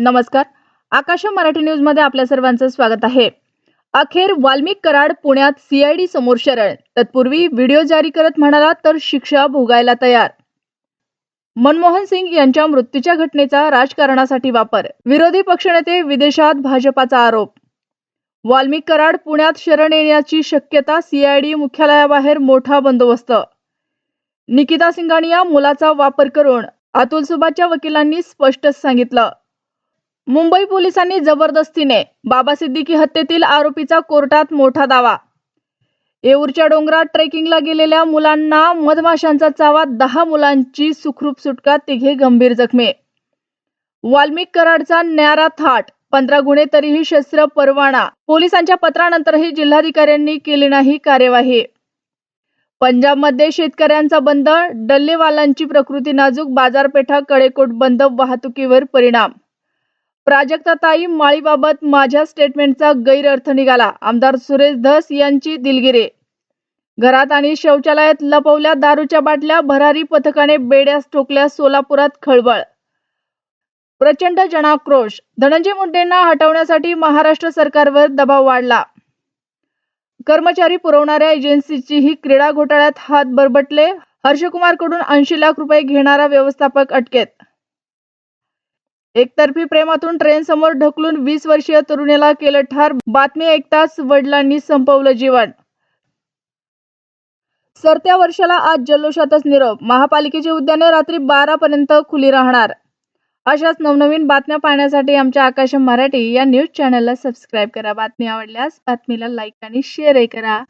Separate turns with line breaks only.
नमस्कार. आकाश मराठी न्यूजमध्ये आपल्या सर्वांचं स्वागत आहे. अखेर वाल्मिक कराड पुण्यात सीआयडी समोर शरण. तत्पूर्वी व्हिडिओ जारी करत म्हणाला तर शिक्षा भोगायला तयार. मनमोहन सिंग यांच्या मृत्यूच्या घटनेचा राजकारणासाठी वापर. विरोधी पक्षनेते विदेशात भाजपाचा आरोप. वाल्मिक कराड पुण्यात शरण येण्याची शक्यता सीआयडी मुख्यालयाबाहेर मोठा बंदोबस्त. निकिता सिंगानिया मुलाचा वापर करून अतुल सुभाच्या वकिलांनी स्पष्टच सांगितलं. मुंबई पोलिसांनी जबरदस्तीने बाबा सिद्दीकी हत्येतील आरोपीचा कोर्टात मोठा दावा. येऊरच्या डोंगरात ट्रेकिंगला गेलेल्या मुलांना मधमाशांचा चावा दहा मुलांची सुखरूप सुटका तिघे गंभीर जखमी. वाल्मिक कराडचा न्यारा थाट पंधरा गुन्हे तरीही शस्त्र परवाना. पोलिसांच्या पत्रानंतरही जिल्हाधिकाऱ्यांनी केली नाही कार्यवाही. पंजाबमध्ये शेतकऱ्यांचा बंद डल्लेवालांची प्रकृती नाजूक बाजारपेठा कडेकोट बंद वाहतुकीवर परिणाम. प्राजक्ताताई माळीबाबत माझ्या स्टेटमेंटचा गैरअर्थ निघाला. आमदार सुरेश धस यांची दिलगिरी. घरात आणि शौचालयात लपवल्या दारूच्या बाटल्या भरारी पथकाने बेड्यास ठोकल्या सोलापुरात खळबळ. प्रचंड जनाक्रोश. धनंजय मुंडेंना हटवण्यासाठी महाराष्ट्र सरकारवर दबाव वाढला. कर्मचारी पुरवणाऱ्या एजन्सीचीही क्रीडा घोटाळ्यात हात बरबटले हर्षकुमारकडून ऐंशी लाख रुपये घेणारा व्यवस्थापक अटकेत. एकतर्फी प्रेमातून ट्रेन समोर ढकलून वीस वर्षीय तरुणीला केलं ठार. बातमी ऐकताच वडिलांनी संपवलं जीवन. सरत्या वर्षाला आज जल्लोषातच निरोप. महापालिकेची उद्याने रात्री बारा पर्यंत खुली राहणार. अशाच नवनवीन बातम्या पाहण्यासाठी आमच्या आकाश मराठी या न्यूज चॅनलला सबस्क्राईब करा. बातमी आवडल्यास बातमीला लाईक आणि शेअरही करा.